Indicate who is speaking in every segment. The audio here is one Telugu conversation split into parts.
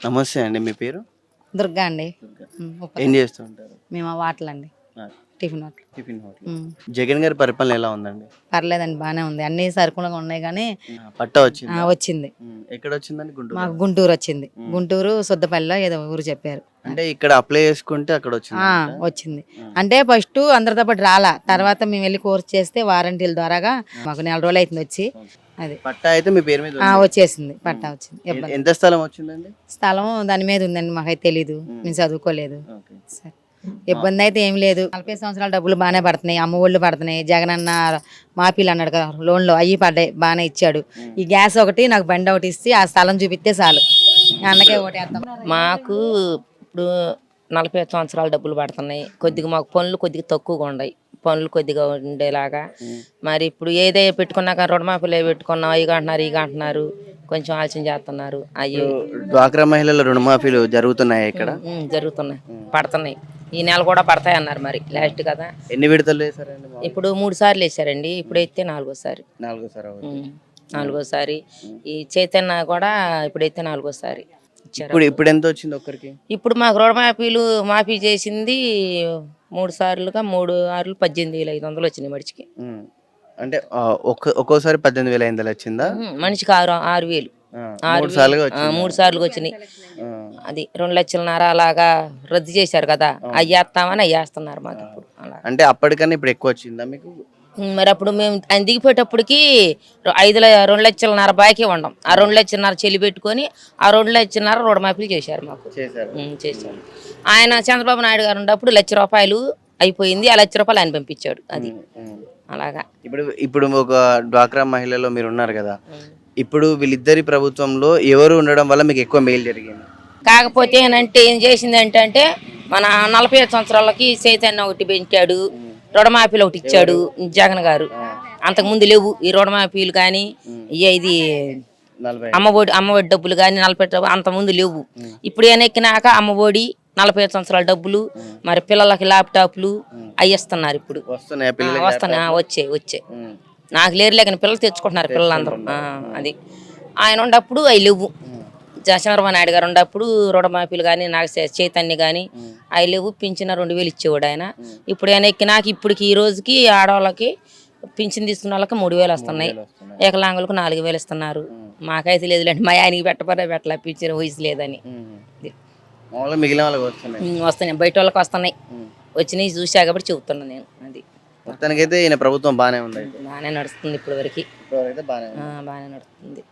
Speaker 1: నమస్తే అండి మీ పేరు?
Speaker 2: దుర్గా అండి.
Speaker 1: ఏం చేస్తూ ఉంటారు?
Speaker 2: మేము వాటలండి. Tiffin hotel
Speaker 1: tiffin hotel Jagan గారి పరిపాలన ఎలా ఉందండి?
Speaker 2: పర్లేదండి బాగానే ఉంది. అన్ని సరుకులుగా ఉన్నాయి కానీ
Speaker 1: పట్ట వచ్చింది?
Speaker 2: వచ్చింది.
Speaker 1: ఎక్కడ వచ్చిందండి? గుంటూరు.
Speaker 2: మాకు గుంటూరు వచ్చింది. గుంటూరు సొద్దపల్లిలో ఏదో ఊరు చెప్పారు.
Speaker 1: అంటే ఇక్కడ అప్లై చేసుకుంటే అక్కడ వచ్చింది?
Speaker 2: వచ్చింది. అంటే ఫస్ట్ అందరితో పాటు రాలా. తర్వాత మేము వెళ్ళి కోర్స్ చేస్తే వారంటీల ద్వారాగా మాకు నెల రోజులు అవుతుంది వచ్చి. అది.
Speaker 1: పట్ట అయితే మీ పేరు మీద
Speaker 2: ఆ. వచ్చేసింది పట్టా వచ్చింది ఇబ్బంది.
Speaker 1: ఎంత స్థలం వచ్చిందండి?
Speaker 2: స్థలం దాని మీద ఉందండి మాకైతే తెలీదు. మేము చదువుకోలేదు.
Speaker 1: ఓకే.
Speaker 2: సరే. ఇబ్బంది అయితే ఏం లేదు. నలభై సంవత్సరాల డబ్బులు బాగానే పడుతున్నాయి అమ్మ ఒళ్ళు పడుతున్నాయి. జగన్ అన్న మాపీలు అన్నాడు కదా లోన్లో అయ్యి పడ్డాయి బాగానే ఇచ్చాడు. ఈ గ్యాస్ ఒకటి నాకు బండి ఒకటి ఇస్తే ఆ స్థలం చూపిస్తే చాలు. అన్నకే ఓటేస్తాం.
Speaker 3: మాకు ఇప్పుడు నలభై ఐదు సంవత్సరాల డబ్బులు పడుతున్నాయి. కొద్దిగా మాకు పనులు కొద్దిగా తక్కువగా ఉన్నాయి పనులు కొద్దిగా ఉండేలాగా. మరి ఇప్పుడు ఏదే పెట్టుకున్నాక రుణమాఫీలు ఏ పెట్టుకున్నాం ఇక అంటున్నారు ఇక అంటున్నారు. కొంచెం ఆలోచన చేస్తున్నారు. అయ్యో.
Speaker 1: డ్వాక్రా మహిళల రుణమాఫీలు జరుగుతున్నాయి ఇక్కడ?
Speaker 3: జరుగుతున్నాయి. పడుతున్నాయి. ఈ నెల కూడా పడతాయి అన్నారు మరి. లాస్ట్ కదా.
Speaker 1: ఎన్ని విడతలు?
Speaker 3: ఇప్పుడు మూడు సార్లు వేసారండి ఇప్పుడు అయితే నాలుగోసారి
Speaker 1: నాలుగోసారి
Speaker 3: నాలుగోసారి ఈ చైతన్య కూడా ఇప్పుడైతే నాలుగోసారి ఇచ్చారు
Speaker 1: ఇప్పుడు ఇప్పుడు ఎంత వచ్చింది ఒక్కరికి?
Speaker 3: ఇప్పుడు మాకు రుణమాఫీలు మాఫీ చేసింది మూడు సార్లుగా మూడు ఆరులు పద్దెనిమిది వేల ఐదు వందలు వచ్చినాయి మడిచికి.
Speaker 1: అంటే ఒక్క ఒక్కోసారి పద్దెనిమిది వేల ఐదు వందలు వచ్చిందా?
Speaker 3: మనిషికి ఆరు ఆరు వేలు. ఆరు
Speaker 1: మూడు సార్లుగా వచ్చింది?
Speaker 3: సార్లు వచ్చినాయి. అది రెండు లక్షలన్నర అలాగా రద్దు చేశారు కదా అయ్యేస్తామని అయ్యేస్తున్నారు మాకు ఇప్పుడు. అలా.
Speaker 1: అంటే అప్పటికన్నా ఇప్పుడు ఎక్కువ వచ్చిందా మీకు?
Speaker 3: మరి అప్పుడు మేము ఆయన దిగిపోయేటప్పటికి ఐదు రెండు లక్షలన్నర బాకీ ఉండం. ఆ రెండు లక్షలన్నర చెల్లి పెట్టుకొని ఆ రెండు లక్షలన్నర రుణమాఫీలు చేశారు మాకు.
Speaker 1: చేశారు.
Speaker 3: ఆయన చంద్రబాబు నాయుడు గారు ఉన్నప్పుడు లక్ష రూపాయలు అయిపోయింది. ఆ లక్ష రూపాయలు ఆయన పంపించాడు. అది. అలాగా.
Speaker 1: ఇప్పుడు ఇప్పుడు ఒక డ్వాక్రా మహిళలో మీరు ఉన్నారు కదా. ఇప్పుడు వీళ్ళిద్దరి ప్రభుత్వంలో ఎవరు ఉండడం వల్ల మీకు ఎక్కువ మేలు జరిగింది?
Speaker 3: కాకపోతే ఏంటంటే ఏం చేసింది ఏంటంటే మన నలభై ఐదు సంవత్సరాలకి చైతన్య ఒకటి పెంచాడు. రుణమాఫీలు ఒకటి ఇచ్చాడు జగన్ గారు. అంతకుముందు లేవు ఈ రుణమాఫీలు కానీ ఇది అమ్మఒడి అమ్మఒడి డబ్బులు కానీ నలభై డబ్బులు అంతకుముందు లేవు. ఇప్పుడు ఎక్కినాక అమ్మఒడి నలభై ఐదు సంవత్సరాల డబ్బులు మరి పిల్లలకి ల్యాప్టాప్లు అవి ఇస్తున్నారు ఇప్పుడు.
Speaker 1: వస్తున్నాయి
Speaker 3: ఆ, వచ్చాయి. నాకు లేరు లేకని పిల్లలు తెచ్చుకుంటున్నారు పిల్లలందరూ. అది. ఆయన ఉన్నప్పుడు అవి లేవు. చంద్రబాబు నాయుడు గారు ఉన్నప్పుడు రుణమాఫీలు కానీ నాకు చైతన్య కానీ అవి లేవు పింఛన రెండు వేలు ఇచ్చేవాడు ఆయన. ఇప్పుడు ఆయన ఎక్కినాక ఇప్పటికి ఈ రోజుకి ఆడవాళ్ళకి పింఛన్ తీసుకున్న వాళ్ళకి మూడు వేలు వస్తున్నాయి. ఏకలాంగులకు నాలుగు వేలు ఇస్తున్నారు. మాకైతే లేదులేండి మా ఆయనకి పెట్టబడే పెట్టలే పింఛన్ వయసు లేదని.
Speaker 1: వస్తున్నాయి.
Speaker 3: బయట వాళ్ళకి వస్తున్నాయి. వచ్చినాయి చూసా కాబట్టి చెబుతున్నా నేను అది.
Speaker 1: మొత్తానికైతే ఈయన ప్రభుత్వం బాగానే ఉంది.
Speaker 3: బాగానే నడుస్తుంది ఇప్పటి వరకు
Speaker 1: ఇప్పటివరకైతే బాగానే
Speaker 3: నడుస్తుంది.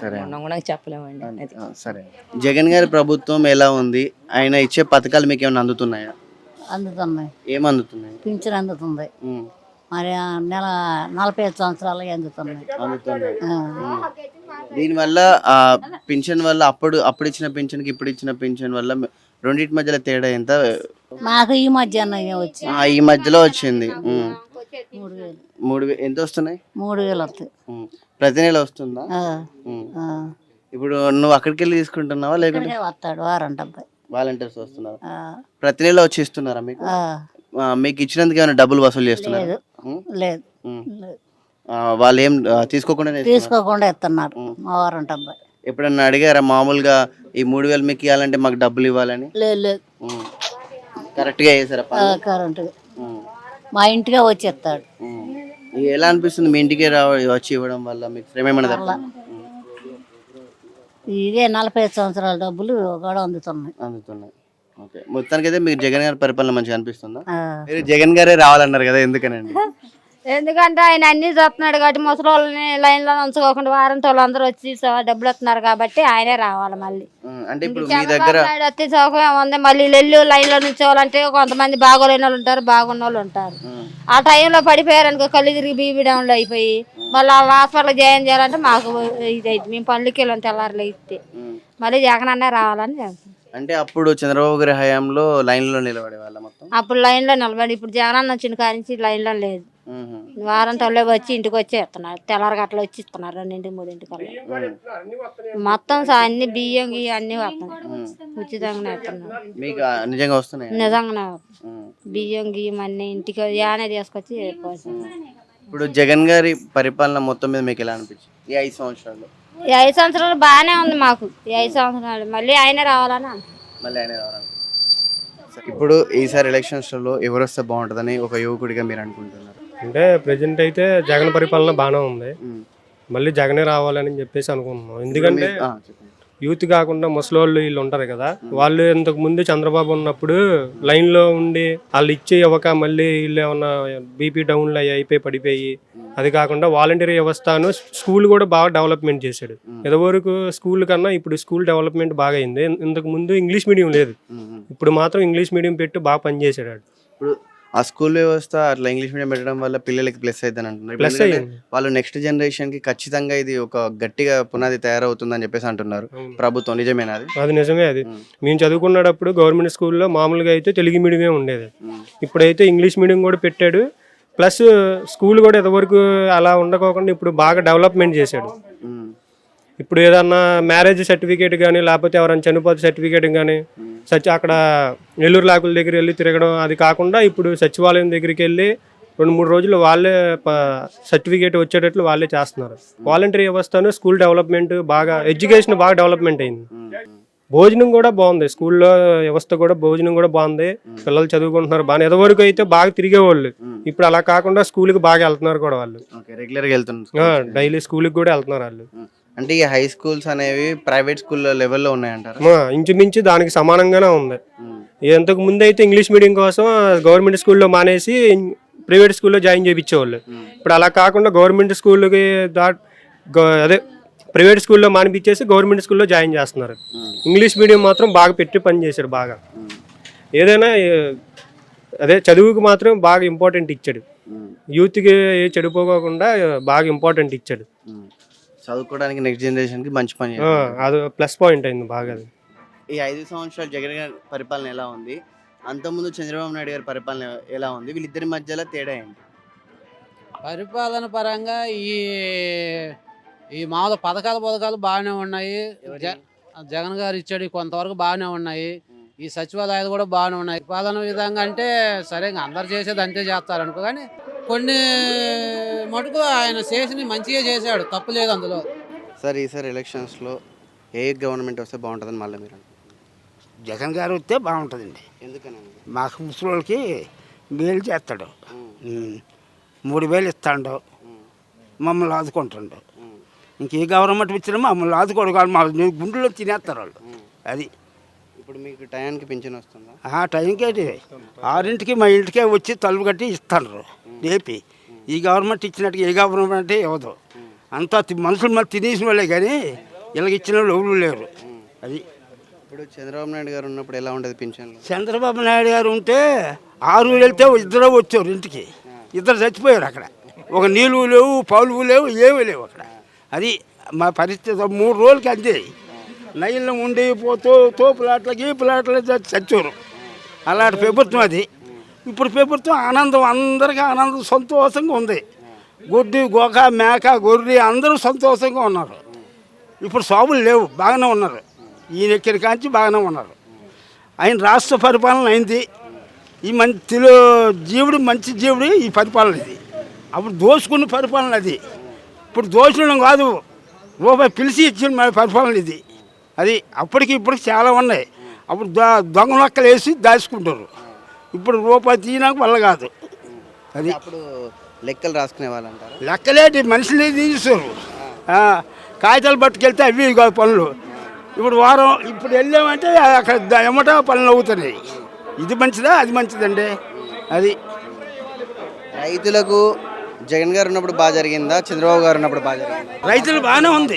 Speaker 3: మనం కూడా చెప్పలేమండి. అది
Speaker 1: సరే జగన్ గారి ప్రభుత్వం ఎలా ఉంది? ఆయన ఇచ్చే పథకాలు మీకు ఏమైనా అందుతున్నాయా?
Speaker 4: అందుతున్నాయి.
Speaker 1: ఏం అందుతున్నాయి?
Speaker 4: పింఛన్ అందుతుంది.
Speaker 1: ఉమ్.
Speaker 4: మరి ఆ నెల నలభై ఐదు సంవత్సరాలు అందుతున్నాయి.
Speaker 1: అందుతున్నాయి.
Speaker 4: ఆ.
Speaker 1: దీనివల్ల ఆ పింఛన్ వల్ల అప్పుడు అప్పుడు ఇచ్చిన పింఛన్కి ఇప్పుడు ఇచ్చిన పింఛన్ వల్ల రెండింటి మధ్యలో తేడా ఎంత?
Speaker 4: మాకు ఈ మధ్యాహ్నం వచ్చి
Speaker 1: ఆ, ఈ మధ్యలో వచ్చింది. ఉమ్.
Speaker 4: మూడు వేలు.
Speaker 1: మూడు వే- ఎంత వస్తున్నాయి?
Speaker 4: మూడు వేలు వస్తాయి
Speaker 1: ఉమ్. ప్రతి నెల వస్తుందా. ఉమ్. ఇప్పుడు నువ్వు అక్కడికి వెళ్ళి తీసుకుంటున్నావా లేకుంటే
Speaker 4: ఇక్కడికే వస్తాడు అబ్బాయి
Speaker 1: వాలంటీర్స్ వస్తున్నారు
Speaker 4: ఆ.
Speaker 1: ప్రతి నెల వచ్చి ఇస్తున్నారా మీకు
Speaker 4: ఆ.
Speaker 1: ఆ, మీకు ఇచ్చినందుకు ఏమైనా డబ్బులు వసూలు చేస్తున్నారు
Speaker 4: లేదు లేదు లేదు.
Speaker 1: వాళ్ళు ఏం ఆ, తీసుకోకుండానే ఇస్తున్నారు?
Speaker 4: తీసుకోకుండా ఇస్తున్నారు మా అబ్బాయి
Speaker 1: ఎప్పుడన్నా అడిగారా మామూలుగా ఈ మూడు వేలు మీకు ఇవ్వాలంటే మాకు డబ్బులు ఇవ్వాలని
Speaker 4: లేదు లేదు.
Speaker 1: కరెక్ట్గా చేశారా
Speaker 4: ఆ,
Speaker 1: పనులు?
Speaker 4: కరెంటు
Speaker 1: ఉమ్.
Speaker 4: మా ఇంటికే వచ్చి ఇస్తాడు
Speaker 1: ఉమ్. ఎలా అనిపిస్తుంది మీ ఇంటికి రావ వచ్చి ఇవ్వడం వల్ల మీకు శ్రమ ఏమైనా తప్ప?
Speaker 4: ఇదే నలభై ఐదు సంవత్సరాల డబ్బులు కూడా అందుతున్నాయి.
Speaker 1: అందుతున్నాయి. ఓకే. మొత్తానికి అయితే మీకు జగన్ గారి పరిపాలన మంచిగా అనిపిస్తుందా. మీరు జగన్ గారే రావాలన్నారు కదా ఎందుకనండి?
Speaker 5: ఎందుకంటే ఆయన అన్ని చూస్తున్నాడు కాబట్టి ముసలి వాళ్ళని లైన్లో ఉంచుకోకుండా వాళ్ళు అందరూ వచ్చి డబ్బులు వస్తున్నారు కాబట్టి ఆయనే రావాలి మళ్ళీ
Speaker 1: అంటే ఇప్పుడు మీ దగ్గర
Speaker 5: సౌకర్యం ఉంది మళ్ళీ వెళ్ళి లైన్లో నుంచోవాలంటే కొంతమంది బాగోలేని వాళ్ళు ఉంటారు బాగున్న వాళ్ళు ఉంటారు ఆ టైంలో పడిపోయారు అనుకో కళ్ళు తిరిగి బీబీ డౌన్లో అయిపోయి మళ్ళీ వాళ్ళ హాస్పిటల్ జాయిన్ చేయాలంటే మాకు ఇది అయింది మేము పనులకి వెళ్ళాం తెల్లారులు ఇస్తే
Speaker 1: ఉమ్.
Speaker 5: మళ్ళీ జగన్ అన్నే రావాలని.
Speaker 1: అంటే అప్పుడు చంద్రబాబు గారి హయాంలో లైన్లో నిలబడే వాళ్ళ మొత్తం
Speaker 5: అప్పుడు లైన్లో నిలబడి ఇప్పుడు జగన్ అన్న వచ్చిన కాడి నుంచి లైన్లో లేదు. వారం తొలే వచ్చి ఇంటికి వచ్చి ఇస్తున్నారు తెల్లారి గట్ల వచ్చి ఇస్తున్నారు. రెండింటి మూడింటి కల్లా. మొత్తం సా- అన్ని బియ్యం గియ్యం అన్ని వస్తున్నాయి. ఉచితంగానే ఇస్తున్నారు
Speaker 1: మీకు నిజంగా వస్తున్నాయి?
Speaker 5: నిజంగానే. బియ్యం గియ్యం అన్ని ఇంటికి యానే తీసుకొచ్చి పోస్తున్నారు.
Speaker 1: ఇప్పుడు జగన్ గారి పరిపాలన మొత్తం మీద మీకు ఎలా అనిపించింది? ఈ ఐదు సంవత్సరాలు
Speaker 5: ఈ ఐదు సంవత్సరాలు బాగానే ఉంది మాకు. ఈ ఐదు సంవత్సరాలు. మళ్ళీ ఆయన రావాలని.
Speaker 1: మళ్ళీ ఆయన. సరే, ఇప్పుడు ఈసారి ఎలక్షన్స్లో ఎవరు వస్తే బాగుంటుందని ఒక యువకుడిగా మీరు అనుకుంటున్నారు?
Speaker 6: అంటే ప్రజెంట్ అయితే జగన్ పరిపాలన బాగానే ఉంది. మళ్ళీ జగనే రావాలని చెప్పేసి అనుకుంటున్నాం. ఎందుకంటే యూత్ కాకుండా ముసలోళ్ళు వీళ్ళు ఉంటారు కదా వాళ్ళు ఇంతకు ముందు చంద్రబాబు ఉన్నప్పుడు లైన్లో ఉండి వాళ్ళు ఇచ్చే ఇవ్వక మళ్ళీ వీళ్ళు ఏమన్నా బీపీ డౌన్లు అయ్యి అయిపోయి పడిపోయి అది కాకుండా వాలంటీర్ వ్యవస్థను స్కూల్ కూడా బాగా డెవలప్మెంట్ చేశాడు. ఇదివరకు స్కూల్ కన్నా ఇప్పుడు స్కూల్ డెవలప్మెంట్ బాగా అయింది. ఇంతకు ముందు ఇంగ్లీష్ మీడియం లేదు. ఇప్పుడు మాత్రం ఇంగ్లీష్ మీడియం పెట్టి బాగా పనిచేసాడు వాడు.
Speaker 1: ఇప్పుడు ఆ స్కూల్ వ్యవస్థ అట్లా ఇంగ్లీష్ మీడియం పెట్టడం వల్ల పిల్లలకి ప్లస్ అవుతుంది అంటున్నారు.
Speaker 6: అయ్యింది.
Speaker 1: వాళ్ళు నెక్స్ట్ జనరేషన్కి ఖచ్చితంగా ఇది ఒక గట్టిగా పునాది తయారవుతుందని చెప్పేసి అంటున్నారు. ప్రభుత్వం నిజమేనా అది?
Speaker 6: అది నిజమే అది. మేము చదువుకున్నప్పుడు గవర్నమెంట్ స్కూల్లో మామూలుగా అయితే తెలుగు మీడియమే ఉండేది. ఇప్పుడైతే ఇంగ్లీష్ మీడియం కూడా పెట్టాడు. ప్లస్ స్కూల్ కూడా ఇంతవరకు అలా ఉండకోకుండా ఇప్పుడు బాగా డెవలప్మెంట్ చేశాడు. ఇప్పుడు ఏదన్నా మ్యారేజ్ సర్టిఫికేట్ కానీ లేకపోతే ఎవరైనా చనిపోతే సర్టిఫికేట్ కానీ సచి అక్కడ నెల్లూరు లాకుల దగ్గర వెళ్ళి తిరగడం అది కాకుండా ఇప్పుడు సచివాలయం దగ్గరికి వెళ్ళి రెండు మూడు రోజులు వాళ్ళే సర్టిఫికేట్ వచ్చేటట్లు వాళ్ళే చేస్తున్నారు. వాలంటరీ వ్యవస్థను స్కూల్ డెవలప్మెంట్ బాగా ఎడ్యుకేషన్ బాగా డెవలప్మెంట్ అయింది. భోజనం కూడా బాగుంది. స్కూల్లో వ్యవస్థ కూడా భోజనం కూడా బాగుంది. పిల్లలు చదువుకుంటున్నారు. బాగా ఎదవరకు అయితే బాగా తిరిగేవాళ్ళు. ఇప్పుడు అలా కాకుండా స్కూల్కి బాగా వెళ్తున్నారు కూడా వాళ్ళు. డైలీ స్కూల్కి కూడా వెళ్తున్నారు వాళ్ళు.
Speaker 1: అంటే ఈ హై స్కూల్స్ అనేవి ప్రైవేట్ స్కూల్ లెవెల్లో ఉన్నాయంటారా?
Speaker 6: ఇంచుమించు దానికి సమానంగానే ఉంది.
Speaker 1: ఉమ్,
Speaker 6: ఇంతకు ముందు అయితే ఇంగ్లీష్ మీడియం కోసం గవర్నమెంట్ స్కూల్లో మానేసి ప్రైవేట్ స్కూల్లో జాయిన్ చేయించేవాళ్ళు ఇప్పుడు అలా కాకుండా గవర్నమెంట్ స్కూల్కి దా అదే ప్రైవేట్ స్కూల్లో మానిపించేసి గవర్నమెంట్ స్కూల్లో జాయిన్ చేస్తున్నారు. ఇంగ్లీష్ మీడియం మాత్రం బాగా పెట్టి పని చేశాడు బాగా. ఏదైనా అదే చదువుకు మాత్రం బాగా ఇంపార్టెంట్ ఇచ్చాడు. యూత్కి ఏ చెడిపోకోకుండా బాగా ఇంపార్టెంట్ ఇచ్చాడు.
Speaker 1: చదువుకోవడానికి నెక్స్ట్ జనరేషన్కి మంచి పని
Speaker 6: ఆ. అది ప్లస్ పాయింట్ అయింది బాగా అది.
Speaker 1: ఈ ఐదు సంవత్సరాలు జగన్ గారి పరిపాలన ఎలా ఉంది? అంతకుముందు చంద్రబాబు నాయుడు గారి పరిపాలన ఎలా ఉంది? వీళ్ళిద్దరి మధ్యలో తేడా ఏంటి?
Speaker 7: పరిపాలన పరంగా ఈ ఈ మామూలు పథకాలు పథకాలు బాగానే ఉన్నాయి. జ- జగన్ గారు ఇచ్చాడు కొంతవరకు బాగానే ఉన్నాయి. ఈ సచివాలయాలు కూడా బాగానే ఉన్నాయి. పరిపాలన విధంగా అంటే సరే ఇంకా అందరు చేసేది అంతే చేస్తారు అనుకో కానీ కొన్ని మటుకు ఆయన చేసిన మంచిగా చేశాడు. తప్పు లేదు అందులో.
Speaker 1: సార్ ఈసారి ఎలక్షన్స్లో ఏ గవర్నమెంట్ వస్తే బాగుంటుందని మళ్ళీ మీరు
Speaker 8: జగన్ గారు వస్తే బాగుంటుందండి.
Speaker 1: ఎందుకనండి?
Speaker 8: మాకు ముసలోళ్ళకి మేలు చేస్తాడు. మూడు వేలు ఇస్తాడు. మమ్మల్ని ఆదుకుంటాడు. ఇంకే గవర్నమెంట్ ఇచ్చినా మమ్మల్ని ఆదుకోడు కాదు మా గుండెలో తినేస్తారు వాళ్ళు. అది.
Speaker 1: ఇప్పుడు మీకు టయానికి పింఛన్ వస్తుందా?
Speaker 8: ఆ టైంకి ఆరింటికి మా ఇంటికే వచ్చి తలుపు కట్టి ఇస్తారు రేపి ఈ గవర్నమెంట్ ఇచ్చినట్టుగా ఏ గవర్నమెంట్ ఇవ్వదు. అంతా మనుషులు మళ్ళీ తినేసిన వాళ్ళే కానీ ఇలాగ ఇచ్చిన వాళ్ళు ఎవరు లేరు. అది.
Speaker 1: ఇప్పుడు చంద్రబాబు నాయుడు గారు ఉన్నప్పుడు ఎలా ఉండేది పింఛన్లు?
Speaker 8: చంద్రబాబు నాయుడు గారు ఉంటే ఆరు వెళ్తే ఇద్దరు వచ్చారు ఇంటికి. ఇద్దరు చచ్చిపోయారు అక్కడ. ఒక నీళ్ళు లేవు పౌలు లేవు ఏమీ లేవు అక్కడ. అది మా పరిస్థితి మూడు రోజులకి అంతే. నైల్లో ఉండి పోతూ తోపులాట్ల గీపులాట్ల చచ్చారు. అలాంటి ప్రభుత్వం అది. ఇప్పుడు ప్రభుత్వం ఆనందం అందరికీ ఆనందం సంతోషంగా ఉంది. గొడ్డి గోక మేక గొర్రె అందరూ సంతోషంగా ఉన్నారు. ఇప్పుడు సాగులు లేవు బాగానే ఉన్నారు. ఈయన ఎక్కిన కాంచి బాగానే ఉన్నారు. ఆయన రాష్ట్ర పరిపాలన అయింది. ఈ మంచి తెలు జీవుడు మంచి జీవుడు ఈ పరిపాలన ఇది. అప్పుడు దోచుకున్న పరిపాలన అది. ఇప్పుడు దోచుకోవడం కాదు రూపాయి పిలిచి ఇచ్చిన పరిపాలన ఇది. అది అప్పటికి ఇప్పటికి చాలా ఉన్నాయి. అప్పుడు దొంగ నొక్కలు వేసి దాచుకుంటారు. ఇప్పుడు రూపాయి తీయడానికి వల్ల కాదు. అది
Speaker 1: అప్పుడు లెక్కలు రాసుకునే వాళ్ళు అంటారా?
Speaker 8: లెక్కలేటి మనుషులు తీస్తారు కాగితాలు పట్టుకెళ్తే అవి కాదు పనులు. ఇప్పుడు వారం ఇప్పుడు వెళ్ళామంటే అక్కడ ఎమ్మట పనులు అవుతున్నాయి. ఇది మంచిదా? అది మంచిదండి. అది.
Speaker 1: రైతులకు జగన్ గారు ఉన్నప్పుడు బాగా జరిగిందా? చంద్రబాబు గారు ఉన్నప్పుడు బాగా జరిగిందా?
Speaker 8: రైతులు బాగానే ఉంది.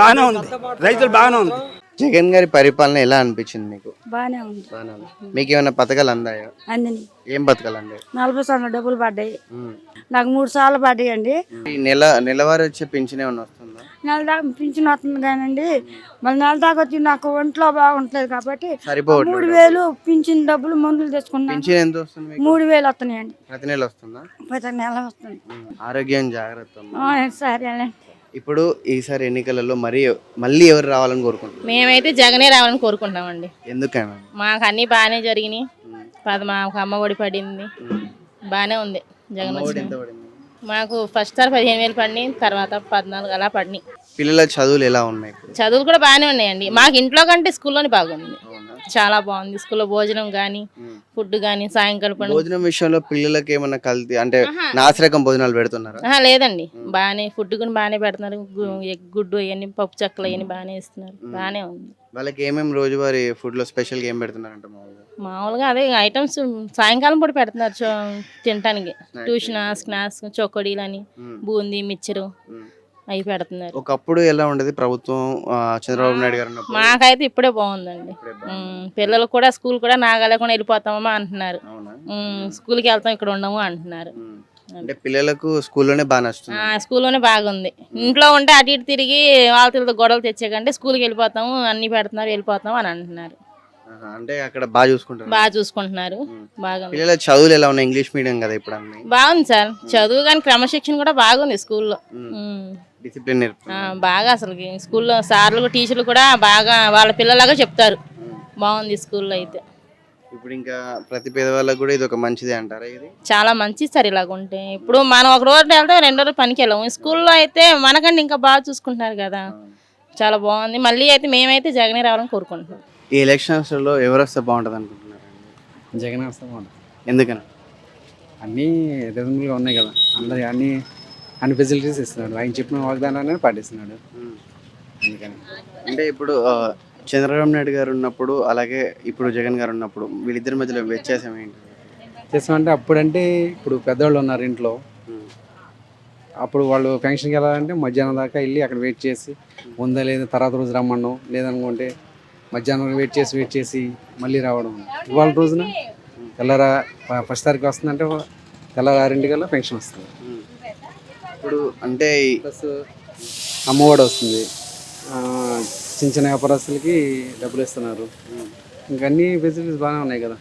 Speaker 8: బాగానే ఉంది. రైతులు బాగానే ఉంది.
Speaker 1: జగన్ గారి పరిపాలన ఎలా అనిపించింది మీకు?
Speaker 9: బాగానే ఉంది.
Speaker 1: బాగానే ఉంది. మీకు ఏమైనా పథకాలు అందాయా?
Speaker 9: అందని
Speaker 1: ఏం పథకాలు అందాయి?
Speaker 9: నలభై సంవత్సరాల డబ్బులు పడ్డాయి. నాకు మూడు సార్లు పడ్డాయి అండి
Speaker 1: ఈ నెల నెలవారీ వచ్చే పింఛన్ ఏమైనా వస్తుందా?
Speaker 9: నెల దాకా పింఛన్ వస్తుంది కానండి. మళ్ళీ నెల దాకా వచ్చి నాకు ఒంట్లో బాగుంటలేదు కాబట్టి
Speaker 1: సరిపోవట్లేదు.
Speaker 9: మూడు వేలు పింఛన్ డబ్బులు మందులు తెచ్చుకున్నాను.
Speaker 1: పింఛన్ ఎంత వస్తుంది మీకు?
Speaker 9: మూడు వేలు వస్తున్నాయండి.
Speaker 1: ప్రతి నెల వస్తుందా?
Speaker 9: ప్రతి నెల వస్తుంది.
Speaker 1: ఆరోగ్యం జాగ్రత్త అమ్మా.
Speaker 9: ఆ, సరే
Speaker 1: ఇప్పుడు ఈసారి ఎన్నికలలో మరి మళ్ళీ ఎవరు రావాలని కోరుకుంటున్నారు?
Speaker 10: మేమైతే జగనే రావాలని కోరుకుంటామండి
Speaker 1: ఎందుకని?
Speaker 10: మాకు అన్ని బాగానే జరిగినాయి. పద మాకు అమ్మ ఒడి పడింది. బాగానే ఉంది జగన్
Speaker 1: అమ్మఒడి
Speaker 10: మాకు ఫస్ట్ సార్ పదిహేను వేలు పడినాయి తర్వాత పద్నాలుగు అలా పడినాయి.
Speaker 1: పిల్లల చదువులు ఎలా ఉన్నాయి
Speaker 10: చదువులు కూడా బాగానే ఉన్నాయండి. మాకు ఇంట్లో కంటే స్కూల్లోనే బాగుంది. చాలా బాగుంది. స్కూల్లో భోజనం కానీ ఫుడ్ కానీ సాయంకాలం
Speaker 1: భోజనం విషయంలో పిల్లలకి ఏమన్నా కల్తీ అంటే నాసిరకం భోజనాలు పెడుతున్నారా?
Speaker 10: లేదండి. బాగానే ఫుడ్ కూడా బాగానే పెడుతున్నారు. ఎగ్ గుడ్డు అవన్నీ పప్పు చెక్కలు అవన్నీ బాగానే ఇస్తున్నారు. బాగానే ఉంది.
Speaker 1: వాళ్ళకి ఏమేమి రోజువారీ ఫుడ్లో స్పెషల్ ఏం పెడుతున్నారంట మామూలుగా?
Speaker 10: మామూలుగా అదే ఐటమ్స్ సాయంకాలం పూట పెడుతున్నారు తినటానికి. ట్యూషన్ స్నాక్స్ చొక్కడీలని బూందీ మిక్చరు అవి పెడుతున్నారు.
Speaker 1: ఒకప్పుడు ఎలా ఉండేది ప్రభుత్వం చంద్రబాబు నాయుడు గారు
Speaker 10: మాకైతే ఇప్పుడే బాగుందండి. పిల్లలు కూడా స్కూల్ కూడా నాగలేకుండా వెళ్ళిపోతామమ్మా అంటున్నారు. స్కూల్కి వెళ్తాం ఇక్కడ ఉండము అంటున్నారు.
Speaker 1: అంటే పిల్లలకు స్కూల్లోనే బాగా నచ్చుతుంది.
Speaker 10: స్కూల్లోనే బాగుంది. ఇంట్లో ఉంటే అటు ఇటు తిరిగి వాళ్ళతో గొడవలు తెచ్చేకంటే స్కూల్కి వెళ్ళిపోతాము అన్ని పెడుతున్నారు వెళ్ళిపోతాం అని అంటున్నారు.
Speaker 1: అంటే అక్కడ బాగా చూసుకుంటారు
Speaker 10: బాగా చూసుకుంటున్నారు. బాగా
Speaker 1: పిల్లల చదువులు ఎలా ఉన్నాయి? ఇంగ్లీష్ మీడియం కదా ఇప్పుడు
Speaker 10: బాగుంది సార్. చదువు కానీ క్రమశిక్షణ కూడా బాగుంది స్కూల్లో.
Speaker 1: డిసిప్లిన్
Speaker 10: బాగా అసలు స్కూల్లో సార్లు టీచర్లు కూడా బాగా వాళ్ళ పిల్లలాగా చెప్తారు. బాగుంది స్కూల్లో అయితే.
Speaker 1: ఇప్పుడు ఇంకా ప్రతి పేదవాళ్ళకు కూడా ఇది ఒక మంచిదే అంటారా ఇది?
Speaker 10: చాలా మంచి సార్ ఇలాగ ఉంటే ఇప్పుడు మనం ఒక రోజు వెళ్తే రెండో రోజు పనికి వెళ్ళాము. స్కూల్లో అయితే మనకంటే ఇంకా బాగా చూసుకుంటున్నారు కదా. చాలా బాగుంది. మళ్ళీ అయితే మేమైతే జగనే రావాలని కోరుకుంటున్నాం.
Speaker 1: ఈ ఎలక్షన్స్లో ఎవరు వస్తే బాగుంటది అనుకుంటున్నారు?
Speaker 11: జగన్ వస్తే బాగుంటుంది.
Speaker 1: ఎందుకని?
Speaker 11: అన్నీ రీజనబుల్గా ఉన్నాయి కదా. అందరి అన్ని అన్ని ఫెసిలిటీస్ ఇస్తున్నాడు. ఆయన చెప్పిన వాగ్దానాన్ని పాటిస్తున్నాడు. అందుకని.
Speaker 1: అంటే ఇప్పుడు చంద్రబాబు నాయుడు గారు ఉన్నప్పుడు అలాగే ఇప్పుడు జగన్ గారు ఉన్నప్పుడు వీళ్ళిద్దరి మధ్యలో వ్యత్యాసం ఏంటి?
Speaker 11: చేస్తామంటే అప్పుడంటే ఇప్పుడు పెద్దవాళ్ళు ఉన్నారు ఇంట్లో. అప్పుడు వాళ్ళు ఫంక్షన్కి వెళ్ళాలంటే మధ్యాహ్నం దాకా వెళ్ళి అక్కడ వెయిట్ చేసి ఉందా లేదా తర్వాత రోజు రమ్మడం లేదనుకుంటే మధ్యాహ్నం వెయిట్ చేసి వెయిట్ చేసి మళ్ళీ రావడం. ఇవాళ రోజున తెల్లరా ఫస్ట్ తారీఖు వస్తుందంటే తెల్లవారింటికల్లా ఫంక్షన్ వస్తుంది.
Speaker 1: ఇప్పుడు అంటే
Speaker 11: ప్లస్ అమ్మఒడి వస్తుంది. చిన్న చిన్న వ్యాపారస్తులకి డబ్బులు ఇస్తున్నారు. ఇంకా అన్ని ఫెసిలిటీస్ బాగానే ఉన్నాయి కదా.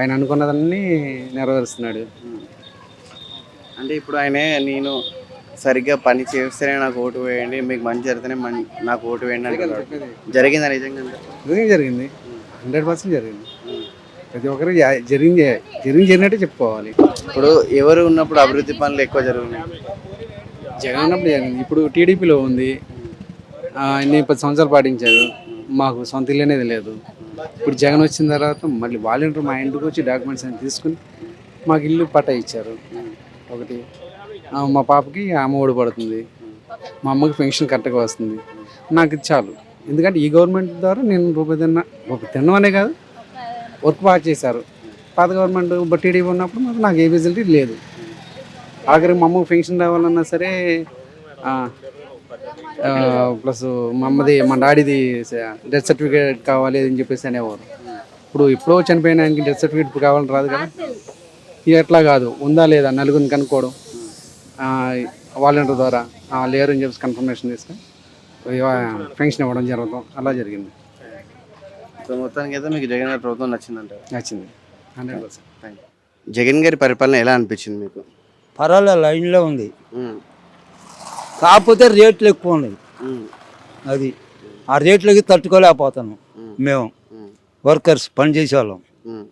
Speaker 11: ఆయన అనుకున్నదన్నీ నెరవేరుస్తున్నాడు.
Speaker 1: అంటే ఇప్పుడు ఆయనే నేను సరిగ్గా పని చేస్తేనే నాకు ఓటు వేయండి మీకు మంచి జరిగితేనే మం- నాకు ఓటు వేయండి జరిగిందా నిజంగా
Speaker 11: నిజంగా జరిగింది హండ్రెడ్ పర్సెంట్ జరిగింది. ప్రతి ఒక్కరు జరిగింది జరిగింది జరిగినట్టే చెప్పుకోవాలి.
Speaker 1: ఇప్పుడు ఎవరు ఉన్నప్పుడు అభివృద్ధి పనులు ఎక్కువ జరుగుతున్నాయి?
Speaker 11: జగన్ ఉన్నప్పుడు జరిగింది. ఇప్పుడు టీడీపీలో ఉంది. ఆ, ఇన్ని పది సంవత్సరాలు పాటించారు. మాకు సొంత ఇల్లు అనేది లేదు. ఇప్పుడు జగన్ వచ్చిన తర్వాత మళ్ళీ వాలంటీర్ మా ఇంటికి వచ్చి డాక్యుమెంట్స్ అన్ని తీసుకుని మాకు ఇల్లు పట్టా ఇచ్చారు. ఒకటి మా పాపకి అమ్మ ఒడి పడుతుంది. మా అమ్మకి పెన్షన్ కరెక్ట్గా వస్తుంది. నాకు చాలు. ఎందుకంటే ఈ గవర్నమెంట్ ద్వారా నేను రూపాయి తిన్నా రూపాయి తినడం అనే కాదు వర్క్ బాగా చేశారు. పాత గవర్నమెంట్ టీడీపీ ఉన్నప్పుడు మాకు నాకు ఏ ఫెసిలిటీ లేదు. ఆఖరికి మా అమ్మకి పెన్షన్ రావాలన్నా సరే ప్లస్ మా అమ్మది మా డాడీది డెత్ సర్టిఫికేట్ కావాలి అని చెప్పేసి అనేవారు. ఇప్పుడు ఎప్పుడో చనిపోయిన ఆయనకి డెత్ సర్టిఫికేట్ కావాలని రాదు కదా. ఇక ఎట్లా కాదు. ఉందా లేదా? నలుగురిని కనుక్కోవడం. వాలంటీర్ ద్వారా. లేరు అని చెప్పేసి కన్ఫర్మేషన్ తీసుకొని పెన్షన్ ఇవ్వడం జరగడం అలా జరిగింది.
Speaker 1: సో మొత్తానికి అయితే మీకు జగన్ గారి ప్రభుత్వం నచ్చిందంటారు.
Speaker 11: నచ్చింది. Hundred percent.
Speaker 1: జగన్ గారి పరిపాలన ఎలా అనిపించింది మీకు?
Speaker 12: పర్వాలేదు లైన్లో ఉంది.
Speaker 1: ఉమ్,
Speaker 12: కాకపోతే రేట్లు ఎక్కువ ఉన్నాయి.
Speaker 1: ఉమ్,
Speaker 12: అది ఆ రేట్లకి తట్టుకోలేకపోతున్నాం
Speaker 1: ఉమ్,
Speaker 12: మేము.
Speaker 1: ఉమ్,
Speaker 12: వర్కర్స్ పనిచేసే వాళ్ళం
Speaker 1: ఉమ్.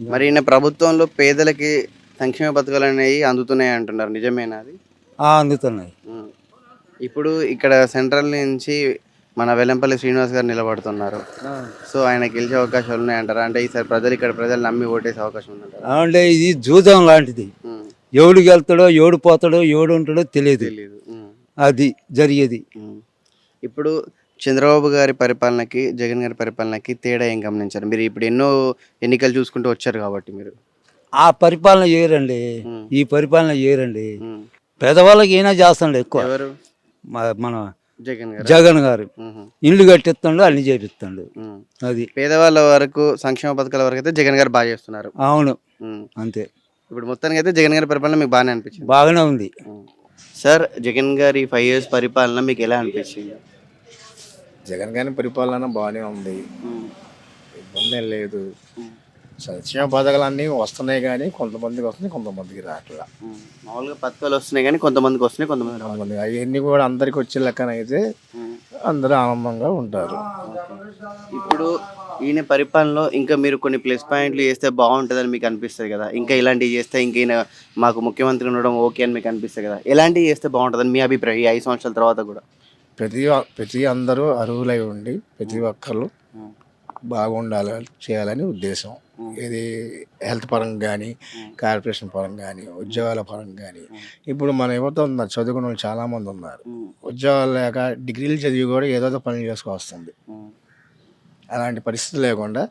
Speaker 1: మరి ఈయన ప్రభుత్వంలో పేదలకి సంక్షేమ పథకాలు అనేవి అందుతున్నాయి అంటున్నారు. నిజమేనా అది?
Speaker 12: ఆ, అందుతున్నాయి.
Speaker 1: ఉమ్. ఇప్పుడు ఇక్కడ సెంట్రల్ నుంచి మన వెల్లంపల్లి శ్రీనివాస్ గారు నిలబడుతున్నారు. సో ఆయన గెలిచే అవకాశాలు ఉన్నాయంటారా? అంటే ఈసారి ప్రజలు ఇక్కడ ప్రజలు నమ్మి ఓటేసే అవకాశం ఉందంటారా?
Speaker 12: అంటే ఇది జూదం లాంటిది.
Speaker 1: ఉమ్,
Speaker 12: ఎవడికి వెళ్తాడో ఎవడు పోతాడో ఎవడు ఉంటాడో తెలియదు. అది జరిగేది.
Speaker 1: ఇప్పుడు చంద్రబాబు గారి పరిపాలనకి జగన్ గారి పరిపాలనకి తేడా ఏం గమనించారు? మీరు ఇప్పుడు ఎన్నో ఎన్నికలు చూసుకుంటూ వచ్చారు కాబట్టి మీరు.
Speaker 12: ఆ పరిపాలన చేయరండి. ఈ పరిపాలన చేయరండి. పేదవాళ్ళకి అయినా చేస్తాడు ఎక్కువ. మన
Speaker 1: జగన్ గారు.
Speaker 12: జగన్ గారు.
Speaker 1: ఉహు,
Speaker 12: ఇల్లు కట్టిస్తాడు అన్ని చేపిస్తాడు. అది.
Speaker 1: పేదవాళ్ళ వరకు సంక్షేమ పథకాల వరకు అయితే జగన్ గారు బాగా చేస్తున్నారు.
Speaker 12: అవును. అంతే.
Speaker 1: ఇప్పుడు మొత్తానికి అయితే జగన్ గారి పరిపాలన మీకు బాగానే అనిపించింది.
Speaker 12: బాగానే ఉంది.
Speaker 1: సార్ జగన్ గారి ఫైవ్ ఇయర్స్ పరిపాలన మీకు ఎలా అనిపించింది?
Speaker 13: జగన్ గారి పరిపాలన బాగానే ఉంది. ఇబ్బంది లేదు. సంక్షేమ పథకాలు అన్నీ వస్తున్నాయి కానీ కొంతమందికి వస్తున్నాయి కొంతమందికి రావట్లా.
Speaker 1: ఉమ్. మామూలుగా పథకాలు వస్తున్నాయి కానీ కొంతమందికి వస్తున్నాయి కొంతమంది.
Speaker 13: కొంతమంది అవన్నీ కూడా అందరికి వచ్చే లెక్కన అయితే. అందరూ ఆనందంగా ఉంటారు.
Speaker 1: ఇప్పుడు ఈయన పరిపాలనలో ఇంకా మీరు కొన్ని ప్లస్ పాయింట్లు చేస్తే బాగుంటుందని మీకు అనిపిస్తుంది కదా. ఇంకా ఇలాంటివి చేస్తే ఇంకా ఈయన మాకు ముఖ్యమంత్రి ఉండడం ఓకే అని మీకు అనిపిస్తుంది కదా. ఎలాంటివి చేస్తే బాగుంటుందని మీ అభిప్రాయం ఈ ఐదు సంవత్సరాల తర్వాత కూడా?
Speaker 13: ప్రతి ప్రతి అందరూ అర్హులై ఉండి ప్రతి ఒక్కరు బాగుండాలి చేయాలని ఉద్దేశం. ఇది హెల్త్ పరంగా కానీ కార్పొరేషన్ పరంగా కానీ ఉద్యోగాల పరంగా కానీ ఇప్పుడు మన యువత ఉన్నారు చదువుకున్న వాళ్ళు చాలామంది ఉన్నారు. ఉద్యోగాలు లేక డిగ్రీలు చదివి కూడా ఏదో ఒక పని చేసుకో వస్తుంది అలాంటి పరిస్థితి లేకుండా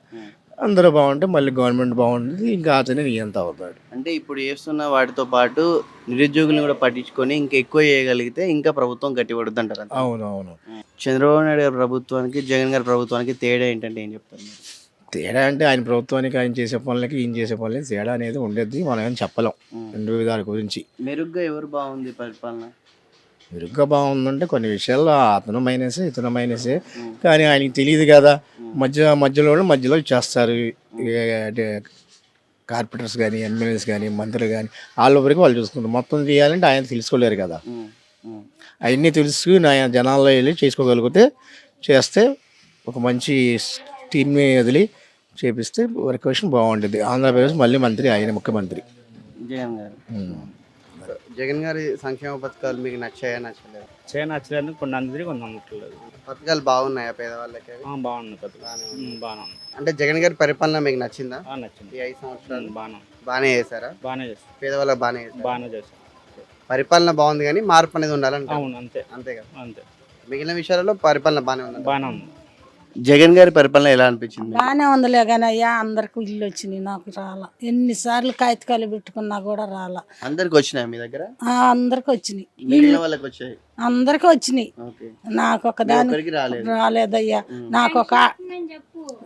Speaker 13: అందరూ బాగుంటే మళ్ళీ గవర్నమెంట్ బాగుంటుంది ఇంకా అతనే నియంత అవుతాడు.
Speaker 1: అంటే ఇప్పుడు చేస్తున్న వాటితో పాటు నిరుద్యోగులను కూడా పట్టించుకొని ఇంకా ఎక్కువ చేయగలిగితే ఇంకా ప్రభుత్వం గట్టిపడుద్ది అంటారు
Speaker 13: అవును అవును.
Speaker 1: చంద్రబాబు నాయుడు గారి ప్రభుత్వానికి జగన్ గారి ప్రభుత్వానికి తేడా ఏంటంటే ఏం చెప్తారు
Speaker 13: తేడా అంటే ఆయన ప్రభుత్వానికి ఆయన చేసే పనులకి ఈయన చేసే పనులకి తేడా అనేది ఉండేది మనం ఏం చెప్పలేం రెండు విధాల గురించి.
Speaker 1: మెరుగ్గా ఎవరు బాగుంది పరిపాలన?
Speaker 13: మెరుగ్గా బాగుందంటే కొన్ని విషయాల్లో అతను మైనసే ఇతను మైనసే. కానీ ఆయనకి తెలియదు కదా. మధ్య మధ్యలో మధ్యలో చేస్తారు. అంటే కార్పొరేటర్స్ కానీ ఎమ్మెల్యేస్ కానీ మంత్రులు కానీ వాళ్ళ వరకు వాళ్ళు చూసుకుంటారు. మొత్తం చేయాలంటే ఆయన తెలుసుకోలేరు కదా. అవన్నీ తెలుసుకుని ఆయన జనాల్లో వెళ్ళి చేసుకోగలిగితే చేస్తే ఒక మంచి టీమ్ని వదిలి చేపిస్తే వర్కేషన్ బాగుంటుంది. ఆంధ్రప్రదేశ్ మళ్ళీ మంత్రి ఆయన ముఖ్యమంత్రి.
Speaker 1: జగన్ గారు. జగన్ గారి సంక్షేమ పథకాలు మీకు నచ్చాయా నచ్చలేదు?
Speaker 11: చేయని నచ్చలేదు. కొన్ని అందరికీ కొన్ని నచ్చలేదు
Speaker 1: పథకాలు బాగున్నాయా పేదవాళ్ళకి అవి?
Speaker 11: బాగుంది కొద్దిగా బాగానే ఉంది
Speaker 1: అంటే జగన్ గారి పరిపాలన మీకు నచ్చిందా?
Speaker 11: నచ్చింది.
Speaker 1: ఈ ఐదు సంవత్సరాలు?
Speaker 11: బాగానే
Speaker 1: బాగానే చేశారా?
Speaker 11: బాగానే చేస్తాం
Speaker 1: పేదవాళ్ళకి బాగానే చేశారా?
Speaker 11: బాగానే చేస్తాం
Speaker 1: పరిపాలన బాగుంది కానీ మార్పు అనేది ఉండాలంటే
Speaker 11: అవును అంతే.
Speaker 1: అంతే కదా.
Speaker 11: అంతే.
Speaker 1: మిగిలిన విషయాలలో పరిపాలన బాగానే ఉంది
Speaker 11: బాగానే ఉంది.
Speaker 1: జగన్ గారి పరిపాలన ఎలా అనిపించింది?
Speaker 9: బాగానే ఉందిలే కానీ అయ్యా అందరికి ఇల్లు వచ్చినాయి నాకు రాలా. ఎన్నిసార్లు కాగితకాయలు పెట్టుకున్నా కూడా రాలా.
Speaker 1: అందరికి వచ్చినాయి మీ దగ్గర?
Speaker 9: ఆ, అందరికి వచ్చినాయి.
Speaker 1: మిగిలిన వాళ్ళకి వచ్చాయి?
Speaker 9: అందరికి వచ్చినాయి.
Speaker 1: ఓకే.
Speaker 9: నాకు ఒక దాని
Speaker 1: రాలేదు.
Speaker 9: రాలేదయ్యా. నాకు ఒక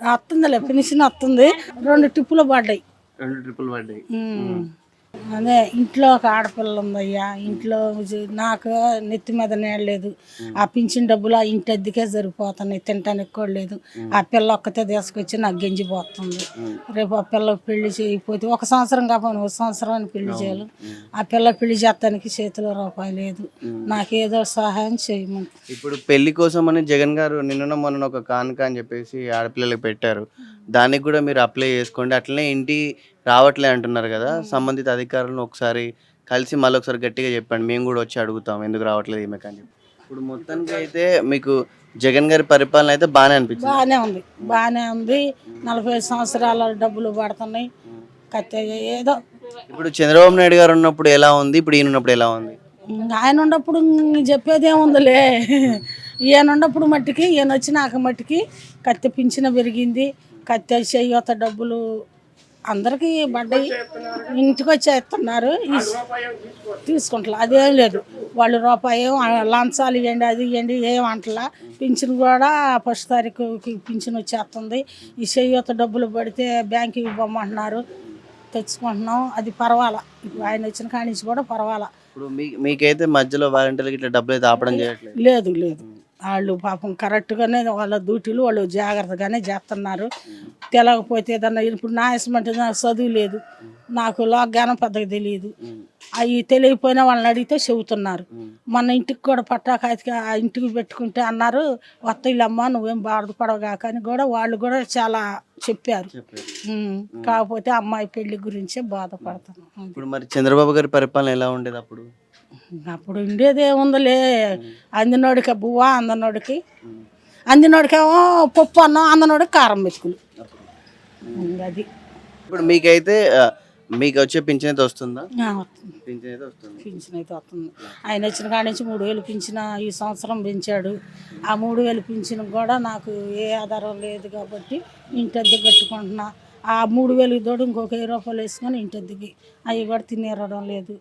Speaker 9: వస్తుందిలే ఫినిషన్ వస్తుంది రెండు టిప్పులు పడ్డాయి.
Speaker 1: రెండు ట్రిపుల్ పడ్డాయి.
Speaker 9: ఉమ్. అదే ఇంట్లో ఒక ఆడపిల్ల ఉందయ్యా. ఇంట్లో నాకు నెత్తి మీద నేడలేదు ఆ పింఛన్ డబ్బులు ఆ ఇంటి అద్దెకే సరిపోతున్నాయి. తినటానికి కూడా లేదు. ఆ పిల్ల ఒక్కతే తీసుకొచ్చి నాకు గెంజిపోతుంది రేపు ఆ పిల్లకి పెళ్ళి చేయకపోతే ఒక సంవత్సరం కాకపోతే ఒక సంవత్సరాన్ని పెళ్ళి చేయాలి. ఆ పిల్ల పెళ్ళి చేస్తానికి చేతిలో రూపాయి లేదు. నాకేదో సహాయం చేయమని.
Speaker 1: ఇప్పుడు పెళ్ళి కోసం అని జగన్ గారు నిన్న మొన్న ఒక కానుక అని చెప్పేసి ఆడపిల్లలకి పెట్టారు. దానికి కూడా మీరు అప్లై చేసుకోండి. అట్లనే ఇంటి రావట్లే అంటున్నారు కదా. సంబంధిత అధికారులను ఒకసారి కలిసి మళ్ళీ ఒకసారి గట్టిగా చెప్పండి. మేము కూడా వచ్చి అడుగుతాం ఎందుకు రావట్లేదు ఈమె చెప్పి ఇప్పుడు మొత్తానికి అయితే మీకు జగన్ గారి పరిపాలన అయితే బాగానే అనిపించింది.
Speaker 9: బాగానే ఉంది. బాగానే ఉంది. నలభై ఐదు సంవత్సరాల డబ్బులు పడుతున్నాయి. కత్తి ఏదో
Speaker 1: ఇప్పుడు చంద్రబాబు నాయుడు గారు ఉన్నప్పుడు ఎలా ఉంది? ఇప్పుడు ఈయన ఉన్నప్పుడు ఎలా ఉంది?
Speaker 9: ఆయన ఉన్నప్పుడు చెప్పేది ఏముందిలే ఈయన ఉన్నప్పుడు మట్టికి ఈయన వచ్చినాక మట్టికి కత్తి పింఛన పెరిగింది. కత్తి చెయ్యత డబ్బులు అందరికీ పడ్డాయి ఇంటికి వచ్చేస్తున్నారు. తీసుకుంటారు అదేం లేదు. వాళ్ళు రూపాయి లంచాలు ఇవ్వండి అది ఇవ్వండి ఏం అంటలా. పింఛన్ కూడా ఫస్ట్ తారీఖుకి పింఛన్ వచ్చేస్తుంది. ఈ చెయ్యత డబ్బులు పడితే బ్యాంకుకి ఇవ్వమంటున్నారు. తెచ్చుకుంటున్నాం. అది పర్వాలా. ఇప్పుడు ఆయన వచ్చిన కాడి నుంచి కూడా పర్వాలా.
Speaker 1: ఇప్పుడు మీ మీకైతే మధ్యలో వాలంటీర్లకి ఇట్లా డబ్బులు అయితే ఆపడం చేయట్లేదు.
Speaker 9: లేదు లేదు. వాళ్ళు పాపం కరెక్ట్గానే వాళ్ళ డ్యూటీలు వాళ్ళు జాగ్రత్తగానే చేస్తున్నారు తెలియకపోతే ఏదన్నా ఇప్పుడు నా ఇష్టమంటే నాకు చదువు లేదు. నాకు లోజ్ఞానం పెద్దగా తెలియదు. అవి తెలియకపోయినా వాళ్ళని అడిగితే చెబుతున్నారు. మన ఇంటికి కూడా పట్టాకాయకి ఆ ఇంటికి పెట్టుకుంటే అన్నారు. వత్తయిలమ్మ నువ్వేం బాధపడవుగా కానీ కూడా వాళ్ళు కూడా చాలా చెప్పారు. కాకపోతే అమ్మాయి పెళ్ళి గురించే బాధపడుతున్నాం.
Speaker 1: ఇప్పుడు మరి చంద్రబాబు గారి పరిపాలన ఎలా ఉండేది అప్పుడు?
Speaker 9: అప్పుడు ఉండేది ఏముందిలే. అందినోడికి బువ్వ అందనోడికి అందినోడికేమో పప్పు అన్నం అందనోడికి కారం మెతుకులు అది.
Speaker 1: ఇప్పుడు మీకైతే ఆ, మీకు వచ్చే పింఛన్ అయితే వస్తుందా?
Speaker 9: ఆ, వస్తుంది.
Speaker 1: పింఛన్ అయితే వస్తుంది.
Speaker 9: పింఛన్ అయితే వస్తుంది. ఆయన వచ్చిన కాడి నుంచి మూడు వేలు పింఛన ఈ సంవత్సరం పెంచాడు. ఆ మూడు వేలు పింఛన్ కూడా నాకు ఏ ఆధారం లేదు కాబట్టి ఇంటి అద్దె కట్టుకుంటున్నా. ఆ మూడు వేలు తోడు ఇంకొక వెయ్యి రూపాయలు వేసుకొని ఇంటి అద్దెకి అవి కూడా తినేరడం లేదు.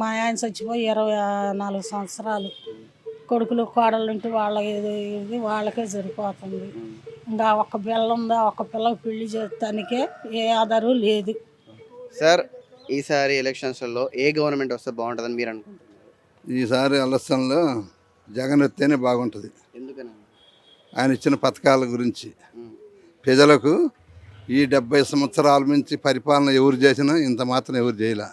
Speaker 9: మా ఆయన చచ్చిపోయి ఇరవై నాలుగు సంవత్సరాలు. కొడుకులు కోడలు ఉంటే వాళ్ళ ఇది ఇది వాళ్ళకే సరిపోతుంది. ఇంకా ఒక్క పిల్ల ఉందా ఒక్క పిల్లకి పెళ్ళి చేస్తానికే ఏ ఆధారం లేదు.
Speaker 1: సార్ ఈసారి ఎలక్షన్స్లో ఏ గవర్నమెంట్ వస్తే బాగుంటుందని మీరు అనుకుంటున్నారు?
Speaker 14: ఈసారి ఎలక్షన్లో జగన్ వస్తేనే బాగుంటుంది.
Speaker 1: ఎందుకని?
Speaker 14: ఆయన ఇచ్చిన పథకాల గురించి. ప్రజలకు ఈ డెబ్బై సంవత్సరాల నుంచి పరిపాలన ఎవరు చేసినా ఇంత మాత్రం ఎవరు చేయలే.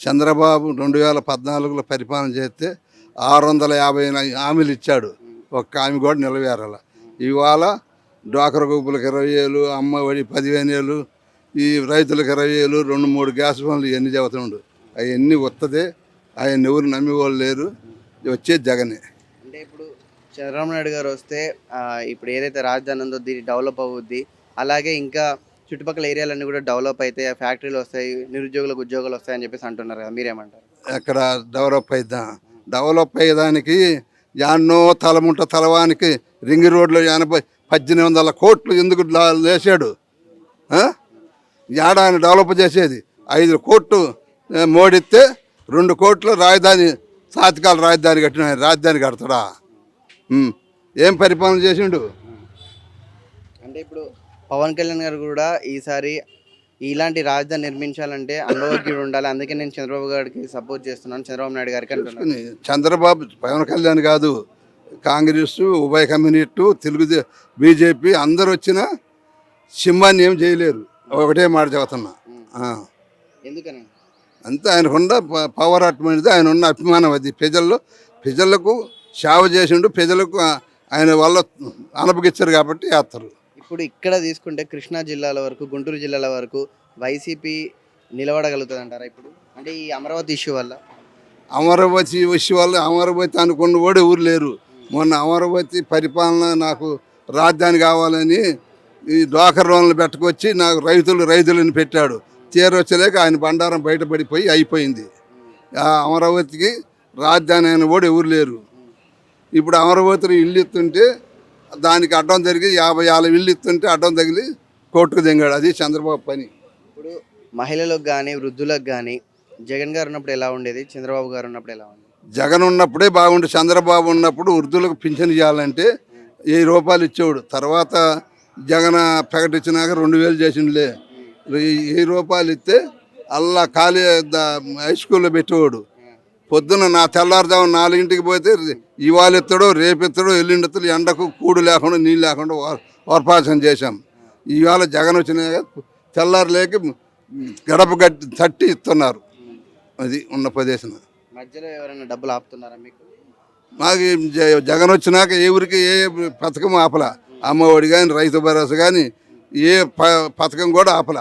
Speaker 14: చంద్రబాబు రెండు వేల పద్నాలుగులో పరిపాలన చేస్తే ఆరు వందల యాభై హామీలు ఇచ్చాడు. ఒక్క హామీ కూడా నిలవేరాల. ఇవాళ డ్వాక్రా గ్రూపులకు ఇరవై వేలు అమ్మ ఒడి పదిహేను ఈ రైతులకు ఇరవై వేలు రెండు మూడు గ్యాస్ ఫోన్లు ఇవన్నీ చెబుతుండు అవన్నీ వస్తుంది ఆయన ఎవరు నమ్మేవాళ్ళు లేరు వచ్చేది జగనే.
Speaker 1: అంటే ఇప్పుడు చంద్రబాబు నాయుడు గారు వస్తే ఇప్పుడు ఏదైతే రాజధాని ఉందో దీన్ని డెవలప్ అవుద్ది అలాగే ఇంకా చుట్టుపక్కల ఏరియాలన్నీ కూడా డెవలప్ అయితే ఫ్యాక్టరీలు వస్తాయి నిరుద్యోగులకు ఉద్యోగాలు వస్తాయని చెప్పేసి అంటున్నారు కదా మీరేమంటారు?
Speaker 14: ఎక్కడ డెవలప్ అయిద్దాం? డెవలప్ అయ్యేదానికి యాన్నో తలముంట తలవానికి రింగ్ రోడ్లో ఎనభై పద్దెనిమిది వందల కోట్లు ఎందుకు? యాడ ఆయన డెవలప్ చేసేది? ఐదు కోట్లు మోడిస్తే రెండు కోట్లు రాజధాని సాతికాల రాజధాని కట్టిన రాజధాని కడతాడా. ఏం పరిపాలన చేసిండు?
Speaker 1: అంటే ఇప్పుడు పవన్ కళ్యాణ్ గారు కూడా ఈసారి ఇలాంటి రాజధాని నిర్మించాలంటే అనుభవజ్ఞుడు ఉండాలి. అందుకే నేను చంద్రబాబు గారికి సపోర్ట్ చేస్తున్నాను. చంద్రబాబు నాయుడు గారికి అంటున్నాను.
Speaker 14: చంద్రబాబు పవన్ కళ్యాణ్ కాదు కాంగ్రెస్ ఉభయ కమ్యూనిస్టు తెలుగుదే బీజేపీ అందరు వచ్చినా సింహాన్ని ఏం చేయలేరు. ఒకటే మాట చెబుతున్నా.
Speaker 1: ఎందుకని?
Speaker 14: అంతే ఆయనకున్న పవర్ అటువంటిది ఆయన ఉన్న అభిమానం అది. ప్రజల్లో ప్రజలకు సేవ చేసిండు ప్రజలకు ఆయన వల్ల అనపగిచ్చారు కాబట్టి వేస్తారు
Speaker 1: ఇప్పుడు ఇక్కడ తీసుకుంటే కృష్ణా జిల్లాల వరకు గుంటూరు జిల్లాల వరకు వైసీపీ నిలబడగలుగుతుంది అంటారా ఇప్పుడు? అంటే ఈ అమరావతి ఇష్యూ వల్ల.
Speaker 14: అమరావతి ఇష్యూ వల్ల అమరావతి అనుకున్న కూడా ఎవరు లేరు. మొన్న అమరావతి పరిపాలన నాకు రాజధాని కావాలని ఈ డోకర్ లోన్లు పెట్టుకొచ్చి నాకు రైతులు రైతులని పెట్టాడు. తీరొచ్చలేక ఆయన బండారం బయటపడిపోయి అయిపోయింది. ఆ అమరావతికి రాజధాని అయిన కూడా ఎవరు లేరు. ఇప్పుడు అమరావతిలో ఇల్లు ఇస్తుంటే దానికి అడ్డం జరిగి యాభై యాభై ఇల్లు ఇస్తుంటే అడ్డం తగిలి కోర్టుకు దిగాడు. అది చంద్రబాబు పని.
Speaker 1: ఇప్పుడు మహిళలకు కానీ వృద్ధులకు కానీ జగన్ గారు ఉన్నప్పుడు ఎలా ఉండేది? చంద్రబాబు గారు ఉన్నప్పుడు ఎలా ఉండేది?
Speaker 14: జగన్ ఉన్నప్పుడే బాగుండు. చంద్రబాబు ఉన్నప్పుడు వృద్ధులకు పింఛన్ ఇవ్వాలంటే వెయ్యి రూపాయలు ఇచ్చేవాడు? తర్వాత జగన్ ప్రకటించినాక రెండు వేలు చేసిండులే. వెయ్యి వెయ్యి రూపాయలు ఇస్తే అల్లా ఖాళీ హై స్కూల్లో పెట్టేవాడు. పొద్దున నా తెల్లారుజాము నాలుగింటికి పోతే ఇవాళ ఎత్తాడో రేపు ఎత్తాడో ఎల్లుండి ఎత్తాడు ఎండకు కూడు లేకుండా నీళ్ళు లేకుండా ఓర్పాసన చేశాం. ఇవాళ జగన్ వచ్చినాక తెల్లారు లేక గడప గట్టి తట్టి ఇస్తున్నారు. అది ఉన్న ప్రదేశం
Speaker 1: మధ్యలో ఎవరైనా డబ్బులు ఆపుతున్నారా మీకు?
Speaker 14: మాకు జగన్ వచ్చినాక ఏ ఊరికి ఏ పథకం ఆపల. అమ్మఒడి కానీ రైతు భరోసా కానీ ఏ పథకం కూడా ఆపల.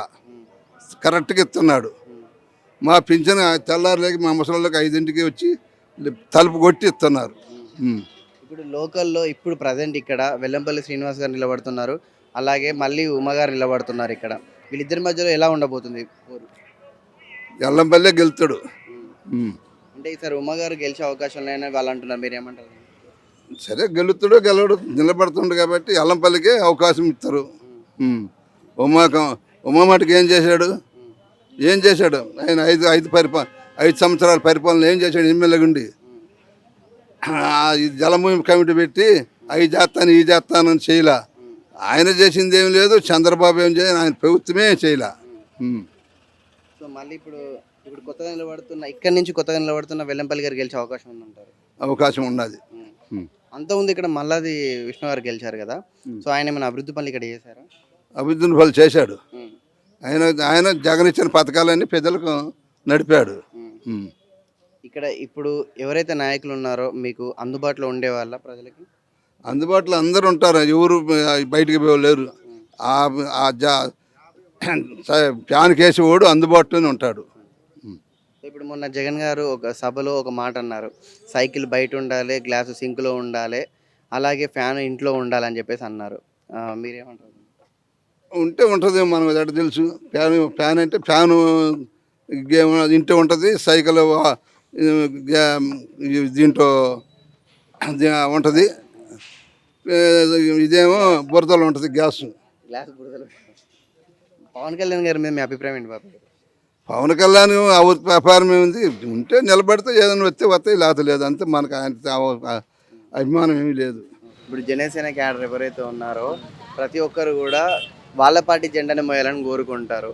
Speaker 14: కరెక్ట్గా ఇస్తున్నాడు. మా పింఛన్ తెల్లారులేక మా ముసలికి ఐదింటికి వచ్చి తలుపు కొట్టి ఇస్తున్నారు.
Speaker 1: ఇప్పుడు లోకల్లో ఇప్పుడు ప్రజెంట్ ఇక్కడ వెల్లంపల్లి శ్రీనివాస్ గారు నిలబడుతున్నారు. అలాగే మళ్ళీ ఉమ గారు నిలబడుతున్నారు ఇక్కడ. వీళ్ళిద్దరి మధ్యలో ఎలా ఉండబోతుంది? పోరు?
Speaker 14: ఎల్లంపల్లె గెలుతాడు.
Speaker 1: అంటే ఈసారి ఉమ గారు గెలిచే అవకాశం ఉన్నాయని వాళ్ళు అంటున్నారు. మీరు ఏమంటారు
Speaker 14: సరే గెలుతాడు గెలవడు నిలబడుతుండు కాబట్టి ఎల్లంపల్లికే అవకాశం ఇస్తారు. ఉమ్. ఉమాక ఉమామాటికి ఏం చేశాడు? ఏం చేశాడు? ఆయన ఐదు ఐదు పరిపాలన ఐదు సంవత్సరాల పరిపాలన ఏం చేశాడు? ఆ, ఈ జలభూమి కమిటీ పెట్టి అవి చేస్తాను ఈ చేస్తానని చేయలా. ఆయన చేసింది ఏం లేదు చంద్రబాబు ఏం చేయను ఆయన ప్రభుత్వమే చేయలా.
Speaker 1: సో మళ్ళీ ఇప్పుడు ఇప్పుడు కొత్తగా నిలబడుతున్న ఇక్కడ నుంచి కొత్తగా నిలబడుతున్న వెల్లంపల్లి గారు గెలిచే అవకాశం ఉందంటారు?
Speaker 14: అవకాశం ఉన్నది ఉమ్.
Speaker 1: అంతకుముందు ఇక్కడ మల్లాది విష్ణు గారు గెలిచారు కదా? సో ఆయన ఏమైనా అభివృద్ధి పనులు ఇక్కడ చేశారా?
Speaker 14: అభివృద్ధిని ఫలం చేశాడు. ఆయన ఆయన జగన్ ఇచ్చిన పథకాలన్నీ ప్రజలకు నడిపాడు.
Speaker 1: ఇక్కడ ఇప్పుడు ఎవరైతే నాయకులు ఉన్నారో మీకు అందుబాటులో ఉండే వాళ్ళ ప్రజలకి?
Speaker 14: అందుబాటులో అందరూ ఉంటారు. ఎవరు బయటికి పోలేరు ఆ జా ఫ్యాన్ కేసేవాడు అందుబాటులోనే ఉంటాడు.
Speaker 1: ఇప్పుడు మొన్న జగన్ గారు ఒక సభలో ఒక మాట అన్నారు. సైకిల్ బయట ఉండాలి గ్లాసు సింక్లో ఉండాలి అలాగే ఫ్యాన్ ఇంట్లో ఉండాలి అని చెప్పేసి అన్నారు. మీరేమంటారు?
Speaker 14: ఉంటే ఉంటుంది మనకు ఎక్కడ తెలుసు? ఫ్యాన్ ఫ్యాన్ అంటే ఫ్యాను గేమ్ ఇంట్లో ఉంటుంది సైకిల్ దీంట్లో ఉంటుంది. ఇదేమో బురదలో ఉంటుంది గ్యాస్.
Speaker 1: గ్లాస్ బురదలు. పవన్ కళ్యాణ్ గారి మీద మీ అభిప్రాయం ఏంటి బాబు?
Speaker 14: పవన్ కళ్యాణ్ వ్యాపారం ఏముంది? ఉంటే నిలబడితే ఏదైనా వస్తే వస్తే లేకపోతే లేదు. అంతే మనకు ఆయన అభిమానం ఏమీ లేదు.
Speaker 1: ఇప్పుడు జనసేన క్యాడర్ ఎవరైతే ఉన్నారో ప్రతి ఒక్కరు కూడా వాళ్ళ పార్టీ జెండాని మోయాలని కోరుకుంటారు.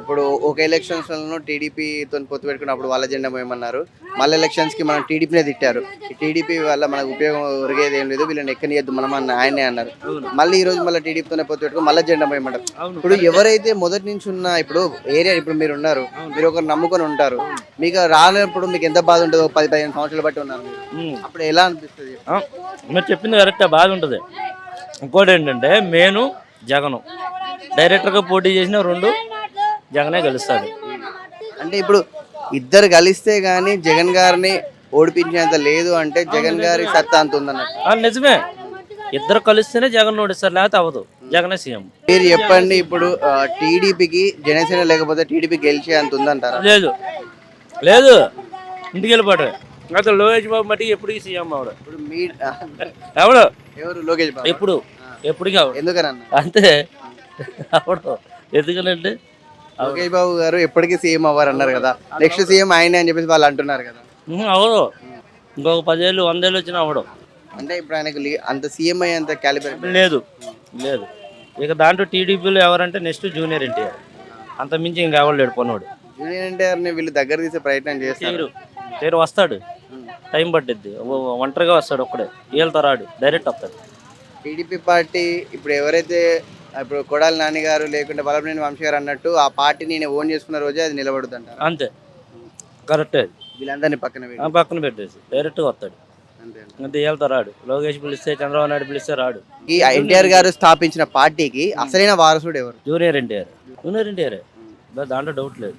Speaker 1: ఇప్పుడు ఒక ఎలక్షన్స్లో టీడీపీతో పొత్తు పెట్టుకున్నప్పుడు వాళ్ళ జెండా మోయమన్నారు. మళ్ళీ ఎలక్షన్స్కి మనం టీడీపీనే తిట్టారు. ఈ టీడీపీ వల్ల మనకు ఉపయోగం ఒరిగేది ఏం లేదు. వీళ్ళని ఎక్కనియద్దు మనం అన్న ఆయనే అన్నారు. మళ్ళీ ఈ రోజు మళ్ళీ టీడీపీతోనే పొత్తు పెట్టుకుని మళ్ళీ జెండా మోయమంటారు. ఇప్పుడు ఎవరైతే మొదటి నుంచి ఉన్న ఇప్పుడు ఏరియా ఇప్పుడు మీరు ఉన్నారు మీరు ఒకరు నమ్ముకొని ఉంటారు. మీకు రానప్పుడు మీకు ఎంత బాధ ఉంటుందో పది పదిహేను సంవత్సరాలు బట్టి ఉన్నారు. అప్పుడు ఎలా అనిపిస్తుంది?
Speaker 15: మీరు చెప్పింది కరెక్ట్ బాధ ఉంటుంది. ఇంకోటి ఏంటంటే మేను జగను. డైరెక్టర్గా పోటీ చేసిన రెండు జగనే గెలుస్తాడు.
Speaker 1: అంటే ఇప్పుడు ఇద్దరు కలిస్తే గానీ జగన్ గారిని ఓడిపించేంత లేదు అంటే జగన్ గారి సత్తా అంత ఉందన్నట్టు.
Speaker 15: నిజమే. ఇద్దరు కలిస్తేనే జగన్ ఓడిస్తారు లేకపోతే అవ్వదు. జగనే సీఎం.
Speaker 1: మీరు చెప్పండి ఇప్పుడు టీడీపీకి జనసేన లేకపోతే టీడీపీ గెలిచే అంత ఉందంటారా?
Speaker 15: లేదు. లేదు. ఇంటికి వెళ్ళిపోవటమే. అయితే లోకేష్ బాబు మట్టి ఎప్పటికీ సీఎం అవడు
Speaker 1: ఇప్పుడు మీ
Speaker 15: ఎవడు?
Speaker 1: ఎవరు లోకేష్ బాబు?
Speaker 15: ఎప్పుడు
Speaker 1: ఎందుకనన్నా?
Speaker 15: అంతే. అవడు ఎందుకనంటే
Speaker 1: లోకేష్ బాబు గారు ఎప్పటికీ సీఎం అవ్వరు అన్నారు కదా నెక్స్ట్ సీఎం ఆయనే అని చెప్పేసి వాళ్ళు అంటున్నారు కదా.
Speaker 15: అవడు ఇంకొక పదేళ్ళు వందేళ్ళు వచ్చినా అవడు
Speaker 1: అంటే ఇప్పుడు ఆయనకు లీ- అంత సీఎం అయ్యేంత క్యాలిబర్
Speaker 15: లేదు. లేదు. ఇక దాంట్లో టీడీపీలో ఎవరంటే నెక్స్ట్ జూనియర్ ఎన్టీఆర్. అంత మించి ఇంకా ఎవరు లేడు
Speaker 1: జూనియర్ ఎన్టీఆర్ని వీళ్ళు దగ్గర తీసే ప్రయత్నం చేస్తారు.
Speaker 15: తీరు. తీరు వస్తాడు. టైం పట్టిద్ది. ఒంటరిగా వస్తాడు ఒక్కడే. వీళ్ళతో రాడు. డైరెక్ట్ వస్తాడు.
Speaker 1: టీడీపీ పార్టీ ఇప్పుడు ఎవరైతే ఇప్పుడు కొడాలి నాని గారు లేకుంటే బలపనేని వంశీ గారు అన్నట్టు ఆ పార్టీ నేను ఓన్ చేసుకున్న రోజే అది నిలబడుతుంది అంటారు
Speaker 15: అంతే. కరెక్టే అది.
Speaker 1: వీళ్ళందరినీ పక్కన పెట్టి.
Speaker 15: పక్కన పెట్టేసి. డైరెక్ట్గా వస్తాడు.
Speaker 1: అంతే
Speaker 15: రాడు. లోకేష్ పిలిస్తే చంద్రబాబు నాయుడు పిలిస్తే రాడు.
Speaker 1: ఈ ఎన్టీఆర్ గారు స్థాపించిన పార్టీకి అసలైన వారసుడు ఎవరు?
Speaker 15: Junior NTR. Junior NTR. దాంట్లో డౌట్ లేదు.